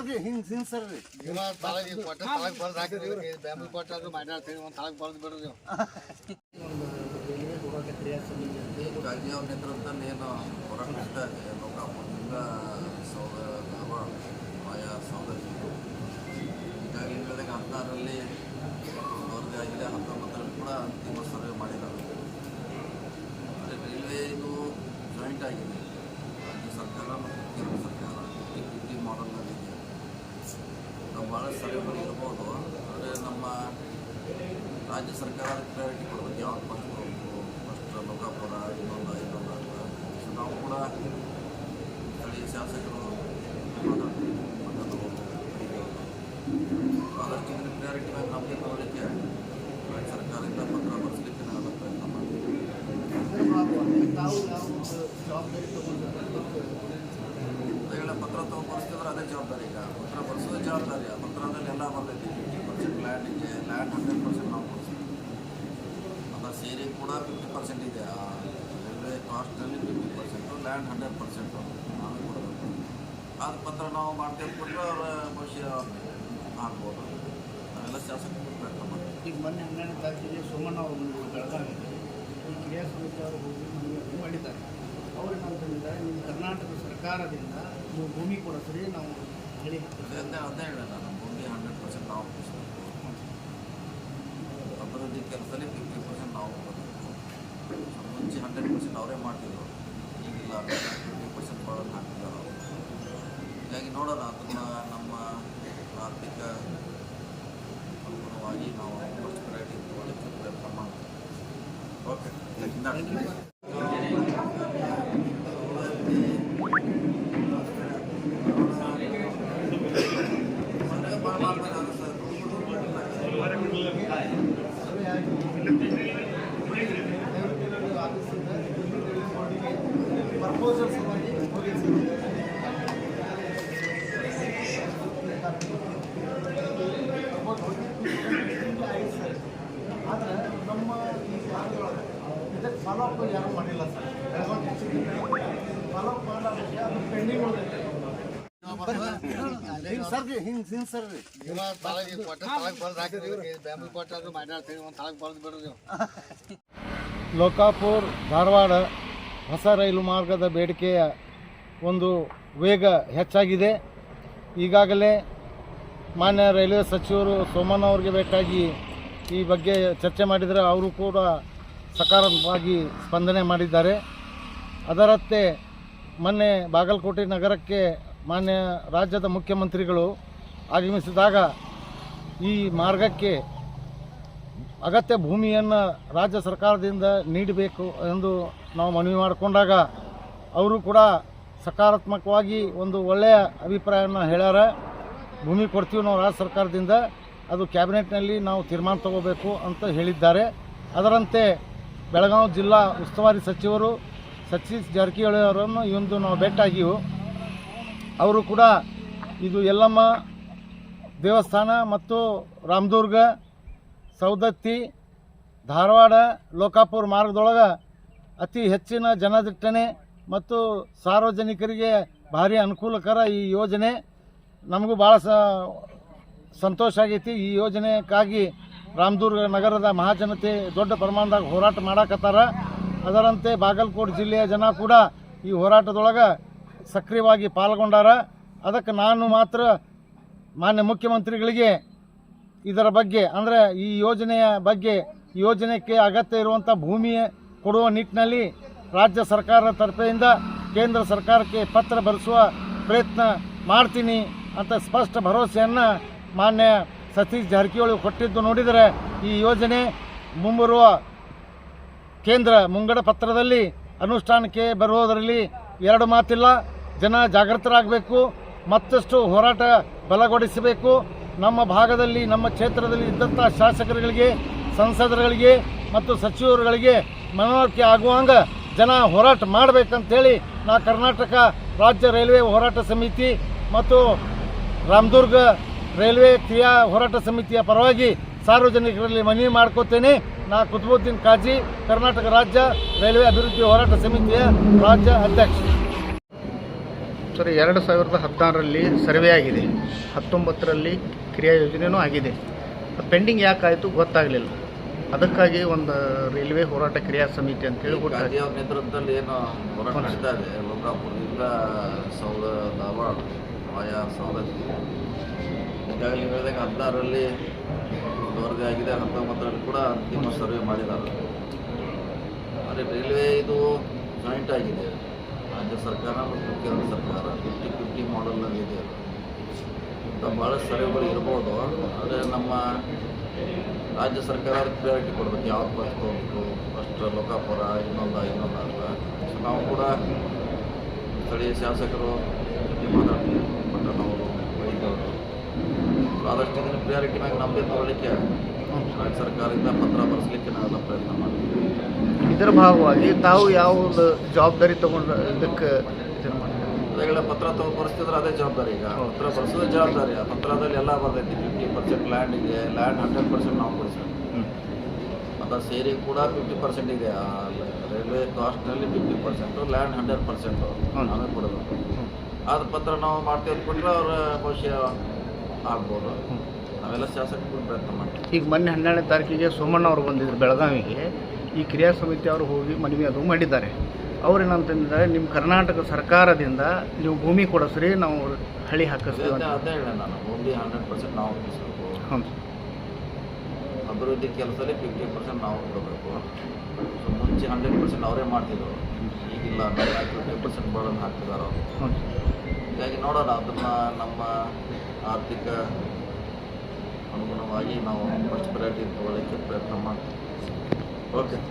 ಸರ್ರಿ ಹಿಂಗ್ ಹಿಂಗ್ ಸರ್ರಿ ಇವ ತಳಗ್ ಕೊಟ್ಟ ತಳಗ್ ಬರ್ದು ಹಾಕಿದ್ರಿ ಬ್ಯಾಂಬಲ್ ಕೊಟ್ಟಾದ್ರು ಮಾಡ್ಯಾಡ್ತೀವಿ ಒಂದು ತಳಗ್ ಬರ್ದು ಬಿಡ್ರಿ ನೀವು. ಹೀಗಾಗಿ ಅವ್ರ ನೇತೃತ್ವದಲ್ಲಿ ಏನು ಹೋರಾಟ ಲೋಕಾಪುರದಿಂದ ಸೌದ ಧಾರವಾಡ ಆಯಾ ಹೀಗಾಗಿ ಹೇಳಿದಾಗ ಹದಿನಾರರಲ್ಲಿ ವರದಿ ಆಗಿದೆ ಹತ್ತೊಂಬತ್ತರಲ್ಲಿ ಕೂಡ ಅಂತಿಮ ಸರ್ವೆ ಮಾಡಿದ್ದಾರೆ. ರೈಲ್ವೆ ಇದು ಜಾಯಿಂಟ್ ಆಗಿದೆ ರಾಜ್ಯ ಸರ್ಕಾರ ಮತ್ತು ಕೇಂದ್ರ ಸರ್ಕಾರ ಫಿಫ್ಟಿ ಫಿಫ್ಟಿ ಮಾಡಲ್ನಲ್ಲಿ ಇದೆ ಸರ್ವೆಗಳು ಇರ್ಬೋದು ಆದರೆ ನಮ್ಮ ರಾಜ್ಯ ಸರ್ಕಾರ ಪ್ರಯಾರಿಟಿ ಕೊಡಬೇಕು ಯಾವ್ದು ಫಸ್ಟ್ ಕೊಡಬೇಕು ಫಸ್ಟ್ ಲೋಕಾಪುರ ಇನ್ನೊಂದು ಇನ್ನೊಂದು ಅಂತ ಸೊ ನಾವು ಕೂಡ ಸ್ಥಳೀಯ ಶಾಸಕರು ಆದಷ್ಟು ಇದರ ಪ್ರಯಾರಿಟಿ ಮೇಲೆ ನಮಗೆ ತಗೊಳ್ಳಿಕ್ಕೆ ರಾಜ್ಯ ಸರ್ಕಾರದಿಂದ ಪತ್ರ ಬರೆಸಲಿಕ್ಕೆ ನಾನು ಪ್ರಯತ್ನ ಮಾಡ್ತೀವಿ ಹೇಳ ಪತ್ರ ತಗೊಂಡ್ಬರ್ಸ್ತಿದ್ರೆ ಅದೇ ಜವಾಬ್ದಾರಿ ಈಗ ಪತ್ರ ಬರ್ಸೋದೇ ಜವಾಬ್ದಾರಿ ಆ ಬರ್ತೈತಿ ಫಿಫ್ಟಿ ಪರ್ಸೆಂಟ್ ಲ್ಯಾಂಡಿಗೆ ಲ್ಯಾಂಡ್ ಹಂಡ್ರೆಡ್ ಪರ್ಸೆಂಟ್ ನಾವು ಕೊಡ್ತೀವಿ ಅದ ಸೇರಿ ಕೂಡ ಫಿಫ್ಟಿ ಪರ್ಸೆಂಟ್ ಇದೆ. ಆ railway ಕಾಸ್ಟಲ್ಲಿ fifty percent land hundred percent ನಾವು ಕೊಡಬೇಕು. ಆದ ಪತ್ರ ನಾವು ಮಾಡ್ತೇವೆ ಕೊಟ್ಟರೆ ಅವರ ಭವಿಷ್ಯ ಆಗ್ಬೋದು. ನಾವೆಲ್ಲ ಶಾಸಕರು ಪ್ರಯತ್ನ ಮಾಡ್ತೀವಿ. ಈಗ ಮೊನ್ನೆ ಹನ್ನೆರಡನೇ ತಾರೀಕಿಗೆ ಸೋಮಣ್ಣ ಅವರು ಬೆಳಗಾವಿಗೆ ಈ ಕ್ರಿಯಾ ಸಮಿತಿ ಅವರು ಹೋಗಿ ಮನವಿ ಮಾಡಿದ್ದಾರೆ. ಅವರು ಏನಂತ ನಿಮ್ಮ ಕರ್ನಾಟಕ ಸರ್ಕಾರದಿಂದ ನೀವು ಭೂಮಿ ಕೊಡಿಸ್ರಿ ನಾವು ಹೇಳಿ ಅದೇ ಅದೇ ಹೇಳ ನಾನು ಭೂಮಿ ಹಂಡ್ರೆಡ್ ಪರ್ಸೆಂಟ್ ನಾವು ಅಭಿವೃದ್ಧಿ ಕೆಲಸದಲ್ಲಿ ಫಿಫ್ಟಿ ಪರ್ಸೆಂಟ್ ನಾವು ಕೊಡಬೇಕು ಮುಂಚೆ ಹಂಡ್ರೆಡ್ ಪರ್ಸೆಂಟ್ ಅವರೇ ಮಾಡ್ತಿದ್ರು. ಈಗಿಲ್ಲ ಫಿಫ್ಟಿ ಪರ್ಸೆಂಟ್ ಮಾಡೋದು ಹಾಕ್ತಿದ್ದಾರೆ ಅವರು. ಹೀಗಾಗಿ ನೋಡೋಣ, ಅದನ್ನು ನಮ್ಮ ಆರ್ಥಿಕ ಅನುಗುಣವಾಗಿ ನಾವು ಫಸ್ಟ್ ಪ್ರಯಾರಿಟಿ ಪ್ರಯತ್ನ ಮಾಡ್ತೀವಿ ಓಕೆ ಆದರೆ ನಮ್ಮ ಈ ಭಾಗದೊಳಗೆ ಇದಕ್ಕೆ ಫಾಲೋ ಅಪ್ ಯಾರು ಮಾಡಿಲ್ಲ ಸರ್ ಫಾಲೋ ಅಪ್ ಮಾಡೋದಕ್ಕೆ ಪೆಂಡಿಂಗ್ ಹಿಂಗೆ ಹಿಂಗ್ ಲೋಕಾಪುರ್ ಧಾರವಾಡ ಹೊಸ ರೈಲು ಮಾರ್ಗದ ಬೇಡಿಕೆಯ ಒಂದು ವೇಗ ಹೆಚ್ಚಾಗಿದೆ. ಈಗಾಗಲೇ ಮಾನ್ಯ ರೈಲ್ವೆ ಸಚಿವರು ಸೋಮಣ್ಣ ಅವರಿಗೆ ಭೇಟಿಯಾಗಿ ಈ ಬಗ್ಗೆ ಚರ್ಚೆ ಮಾಡಿದರೆ ಅವರು ಕೂಡ ಸಕಾರಾತ್ಮಕವಾಗಿ ಸ್ಪಂದನೆ ಮಾಡಿದ್ದಾರೆ. ಅದರಂತೆ ಮೊನ್ನೆ ಬಾಗಲಕೋಟೆ ನಗರಕ್ಕೆ ಮಾನ್ಯ ರಾಜ್ಯದ ಮುಖ್ಯಮಂತ್ರಿಗಳು ಆಗಮಿಸಿದಾಗ ಈ ಮಾರ್ಗಕ್ಕೆ ಅಗತ್ಯ ಭೂಮಿಯನ್ನು ರಾಜ್ಯ ಸರ್ಕಾರದಿಂದ ನೀಡಬೇಕು ಎಂದು ನಾವು ಮನವಿ ಮಾಡಿಕೊಂಡಾಗ ಅವರು ಕೂಡ ಸಕಾರಾತ್ಮಕವಾಗಿ ಒಂದು ಒಳ್ಳೆಯ ಅಭಿಪ್ರಾಯವನ್ನು ಹೇಳ್ಯಾರ. ಭೂಮಿ ಕೊಡ್ತೀವಿ ನಾವು ರಾಜ್ಯ ಸರ್ಕಾರದಿಂದ, ಅದು ಕ್ಯಾಬಿನೆಟ್ನಲ್ಲಿ ನಾವು ತೀರ್ಮಾನ ತಗೋಬೇಕು ಅಂತ ಹೇಳಿದ್ದಾರೆ. ಅದರಂತೆ ಬೆಳಗಾವಿ ಜಿಲ್ಲಾ ಉಸ್ತುವಾರಿ ಸಚಿವರು ಸತೀಶ್ ಜಾರಕಿಹೊಳಿ ಅವರನ್ನು ಒಂದು ನಾವು ಭೇಟಾಗಿವು ಅವರು ಕೂಡ ಇದು ಯಲ್ಲಮ್ಮ ದೇವಸ್ಥಾನ ಮತ್ತು ರಾಮದುರ್ಗ ಸೌದತ್ತಿ ಧಾರವಾಡ ಲೋಕಾಪುರ ಮಾರ್ಗದೊಳಗೆ ಅತಿ ಹೆಚ್ಚಿನ ಜನದಟ್ಟಣೆ ಮತ್ತು ಸಾರ್ವಜನಿಕರಿಗೆ ಭಾರಿ ಅನುಕೂಲಕರ ಈ ಯೋಜನೆ. ನಮಗೂ ಭಾಳ ಸಂತೋಷ ಆಗೈತಿ. ಈ ಯೋಜನೆಗಾಗಿ ರಾಮದುರ್ಗ ನಗರದ ಮಹಾಜನತೆ ದೊಡ್ಡ ಪ್ರಮಾಣದಾಗ ಹೋರಾಟ ಮಾಡಾಕತ್ತಾರ. ಅದರಂತೆ ಬಾಗಲಕೋಟೆ ಜಿಲ್ಲೆಯ ಜನ ಕೂಡ ಈ ಹೋರಾಟದೊಳಗೆ ಸಕ್ರಿಯವಾಗಿ ಪಾಲ್ಗೊಂಡಾರ. ಅದಕ್ಕೆ ನಾನು ಮಾತ್ರ ಮಾನ್ಯ ಮುಖ್ಯಮಂತ್ರಿಗಳಿಗೆ ಇದರ ಬಗ್ಗೆ, ಅಂದರೆ ಈ ಯೋಜನೆಯ ಬಗ್ಗೆ ಯೋಜನೆಗೆ ಅಗತ್ಯ ಇರುವಂಥ ಭೂಮಿ ಕೊಡುವ ನಿಟ್ಟಿನಲ್ಲಿ ರಾಜ್ಯ ಸರ್ಕಾರದ ತರಫೆಯಿಂದ ಕೇಂದ್ರ ಸರ್ಕಾರಕ್ಕೆ ಪತ್ರ ಬರೆಸುವ ಪ್ರಯತ್ನ ಮಾಡ್ತೀನಿ ಅಂತ ಸ್ಪಷ್ಟ ಭರವಸೆಯನ್ನು ಮಾನ್ಯ ಸತೀಶ್ ಜಾರಕಿಹೊಳಿ ಕೊಟ್ಟಿದ್ದು. ನೋಡಿದರೆ ಈ ಯೋಜನೆ ಮುಂಬರುವ ಕೇಂದ್ರ ಮುಂಗಡ ಪತ್ರದಲ್ಲಿ ಅನುಷ್ಠಾನಕ್ಕೆ ಬರುವುದರಲ್ಲಿ ಎರಡು ಮಾತಿಲ್ಲ. ಜನ ಜಾಗೃತರಾಗಬೇಕು, ಮತ್ತಷ್ಟು ಹೋರಾಟ ಬಲಗೊಳಿಸಬೇಕು. ನಮ್ಮ ಭಾಗದಲ್ಲಿ, ನಮ್ಮ ಕ್ಷೇತ್ರದಲ್ಲಿ ಇದ್ದಂಥ ಶಾಸಕರುಗಳಿಗೆ, ಸಂಸದರುಗಳಿಗೆ ಮತ್ತು ಸಚಿವರುಗಳಿಗೆ ಮನವರಿಕೆ ಆಗುವಂಗೆ ಜನ ಹೋರಾಟ ಮಾಡಬೇಕಂತೇಳಿ ನಾ ಕರ್ನಾಟಕ ರಾಜ್ಯ ರೈಲ್ವೆ ಹೋರಾಟ ಸಮಿತಿ ಮತ್ತು ರಾಮದುರ್ಗ ರೈಲ್ವೆ ಕ್ರಿಯಾ ಹೋರಾಟ ಸಮಿತಿಯ ಪರವಾಗಿ ಸಾರ್ವಜನಿಕರಲ್ಲಿ ಮನವಿ ಮಾಡ್ಕೋತೇನೆ. ನಾ ಕುತುಬುದ್ದೀನ್ ಕಾಜಿ, ಕರ್ನಾಟಕ ರಾಜ್ಯ ರೈಲ್ವೆ ಅಭಿವೃದ್ಧಿ ಹೋರಾಟ ಸಮಿತಿಯ ರಾಜ್ಯ ಅಧ್ಯಕ್ಷ. ಸರ್ ಎರಡು ಸಾವಿರದ ಹದಿನಾರರಲ್ಲಿ ಸರ್ವೆ ಆಗಿದೆ. ಹತ್ತೊಂಬತ್ತರಲ್ಲಿ ಕ್ರಿಯಾ ಯೋಜನೆಯೂ ಆಗಿದೆ. ಪೆಂಡಿಂಗ್ ಯಾಕಾಯಿತು ಗೊತ್ತಾಗಲಿಲ್ಲ. ಅದಕ್ಕಾಗಿ ಒಂದು ರೈಲ್ವೆ ಹೋರಾಟ ಕ್ರಿಯಾ ಸಮಿತಿ ಅಂತ ಅವ್ರ ನೇತೃತ್ವದಲ್ಲಿ ಏನು ಹೋರಾಟ ನಡೀತಾ ಇದೆ ಲೋಕಾಪುರದಿಂದ ಸೌದ ಧಾರವಾಡ ಆಯಾ ಸೌದತ್ತಿ ಈಗಾಗಲೇ ಹೇಳಿದಾಗ ಹದಿನಾರರಲ್ಲಿ ವರದಿ ಆಗಿದೆ ಹತ್ತೊಂಬತ್ತರಲ್ಲಿ ಕೂಡ ಅಂತಿಮ ಸರ್ವೆ ಮಾಡಿದ್ದಾರೆ. ಆದರೆ ರೈಲ್ವೆ ಇದು ಜಾಯಿಂಟ್ ಆಗಿದೆ. ರಾಜ್ಯ ಸರ್ಕಾರ ಮತ್ತು ಕೇಂದ್ರ ಸರ್ಕಾರ ಫಿಫ್ಟಿ ಫಿಫ್ಟಿ ಮಾಡೆಲ್ನಲ್ಲಿ ಇದೆ. ಅದು. ಇಂಥ ಭಾಳಷ್ಟು ಸರ್ವೆಗಳು ಇರ್ಬೋದು ಆದರೆ ನಮ್ಮ ರಾಜ್ಯ ಸರ್ಕಾರ ಪ್ರಿಯಾರಿಟಿ ಕೊಡಬೇಕು. ಯಾವ ಬಸ್ ಹೋಗ್ಬೇಕು ಫಸ್ಟ್ ಲೋಕಾಪುರ ಇನ್ನೊಂದು ಇನ್ನೊಂದು ಅಂತ. ಸೊ ನಾವು ಕೂಡ ಸ್ಥಳೀಯ ಶಾಸಕರು ಮಾತಾಡ್ತೀವಿ. ವೈದ್ಯವರು ಸೊ ಆದಷ್ಟು ಇದನ್ನು ಪ್ರಿಯಾರಿಟಿ ನಂಬಿ ನಮ್ಮದೇ ತಗೊಳ್ಳಿಕ್ಕೆ ರಾಜ್ಯ ಸರ್ಕಾರದಿಂದ ಪತ್ರ ಬರೆಸಲಿಕ್ಕೆ ನಾವೆಲ್ಲ ಪ್ರಯತ್ನ ಮಾಡ್ತೀವಿ. ಇದರ ಭಾಗವಾಗಿ ತಾವು ಯಾವುದು ಜವಾಬ್ದಾರಿ ತಗೊಂಡು ಇದಕ್ಕೆ ಪತ್ರ ತಗೊಂಡು ಬರ್ಸ್ತಿದ್ರೆ ಅದೇ ಜವಾಬ್ದಾರಿ ಈಗ. ಪತ್ರ ಬರ್ಸೋದು ಜವಾಬ್ದಾರಿ. ಆ ಪತ್ರದಲ್ಲಿ ಎಲ್ಲ ಬರ್ತೈತಿ ಫಿಫ್ಟಿ ಪರ್ಸೆಂಟ್ ಲ್ಯಾಂಡ್ ಇದೆ. ಲ್ಯಾಂಡ್ ಹಂಡ್ರೆಡ್ ಪರ್ಸೆಂಟ್ ನಾವು ಕೊಡಿಸ್ಬೇಕು ಮತ್ತು ಸೇರಿ ಕೂಡ ಫಿಫ್ಟಿ ಪರ್ಸೆಂಟ್ ಇದೆ. Railway ಕಾಸ್ಟ್ನಲ್ಲಿ fifty percent land hundred percent. ನಾವೇ ಕೊಡಬೇಕು ಆದ ಪತ್ರ ನಾವು ಮಾಡ್ತೀವಿ ಅಂದ್ಕೊಂಡ್ರೆ ಅವ್ರ ಭವಿಷ್ಯ ಆಗ್ಬೋದು. ನಾವೆಲ್ಲ ಶಾಸಕರು ಪ್ರಯತ್ನ ಮಾಡ್ತೀವಿ. ಈಗ ಮೊನ್ನೆ ಹನ್ನೆರಡನೇ ತಾರೀಕಿಗೆ ಸೋಮಣ್ಣ ಅವರು ಬಂದಿದ್ರು ಬೆಳಗಾವಿಗೆ. ಈ ಕ್ರಿಯಾ ಸಮಿತಿ ಅವರು ಹೋಗಿ ಮನವಿ ಅದು ಮಾಡಿದ್ದಾರೆ. ಅವ್ರೇನಂತಂದಿದ್ದಾರೆ ನಿಮ್ಮ ಕರ್ನಾಟಕ ಸರ್ಕಾರದಿಂದ ನೀವು ಭೂಮಿ ಕೊಡಿಸ್ರಿ ನಾವು ಹಳಿ ಹಾಕಿಸ್ತೀವಿ ಅಂತ. ಅದೇ ಹೇಳ ನಾನು. ಭೂಮಿ ಹಂಡ್ರೆಡ್ ಪರ್ಸೆಂಟ್ ನಾವು ಹ್ಞೂ ಅಭಿವೃದ್ಧಿ ಕೆಲಸದಲ್ಲಿ ಫಿಫ್ಟಿ ಪರ್ಸೆಂಟ್ ನಾವು ಕೊಡಬೇಕು. ಸೊ ಮುಂಚೆ ಹಂಡ್ರೆಡ್ ಪರ್ಸೆಂಟ್ ಅವರೇ ಮಾಡ್ತಿದ್ರು. ಈಗಿಲ್ಲ ಫಿಫ್ಟಿ ಪರ್ಸೆಂಟ್ ಬರೋದು ಹಾಕ್ತಿದ್ದಾರೆ ಅವರು ಹೀಗಾಗಿ ನೋಡೋಣ ಅದನ್ನು ನಮ್ಮ ಆರ್ಥಿಕ ಅನುಗುಣವಾಗಿ ನಾವು ಫಸ್ಟ್ ಪ್ರಯಾರಿಟಿ ತಗೊಳ್ಳೋಕ್ಕೆ ಪ್ರಯತ್ನ ಮಾಡ್ತೀವಿ. ಓಕೆ